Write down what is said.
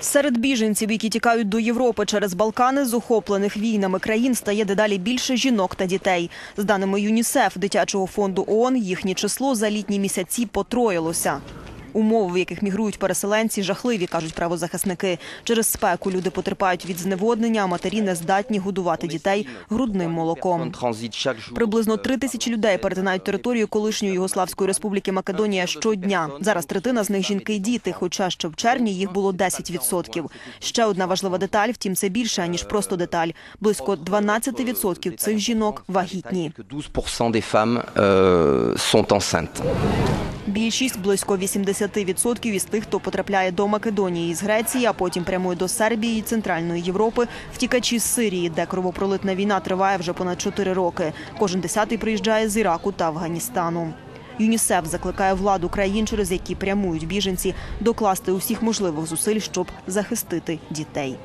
Серед біженців, які тікають до Європи через Балкани з охоплених війнами країн, стає дедалі більше жінок та дітей. З даними ЮНІСЕФ, дитячого фонду ООН, їхнє число за літні місяці потроїлося. Умови, в яких мігрують переселенці, жахливі, кажуть правозахисники. Через спеку люди потерпають від зневоднення, а матері не здатні годувати дітей грудним молоком. Приблизно три тисячі людей перетинають територію колишньої Югославської республіки Македонія щодня. Зараз третина з них жінки і діти, хоча ще в червні їх було 10%. Ще одна важлива деталь, втім, це більше ніж просто деталь. Близько 12% цих жінок вагітні. 12% des femmes euh, sont enceintes. Більшість близько 80% із тих, хто потрапляє до Македонії з Греції, а потім прямує до Сербії і Центральної Європи, втікачі з Сирії, де кровопролитна війна триває вже понад 4 роки. Кожен десятий приїжджає з Іраку та Афганістану. ЮНІСЕФ закликає владу країн, через які прямують біженці, докласти усіх можливих зусиль, щоб захистити дітей.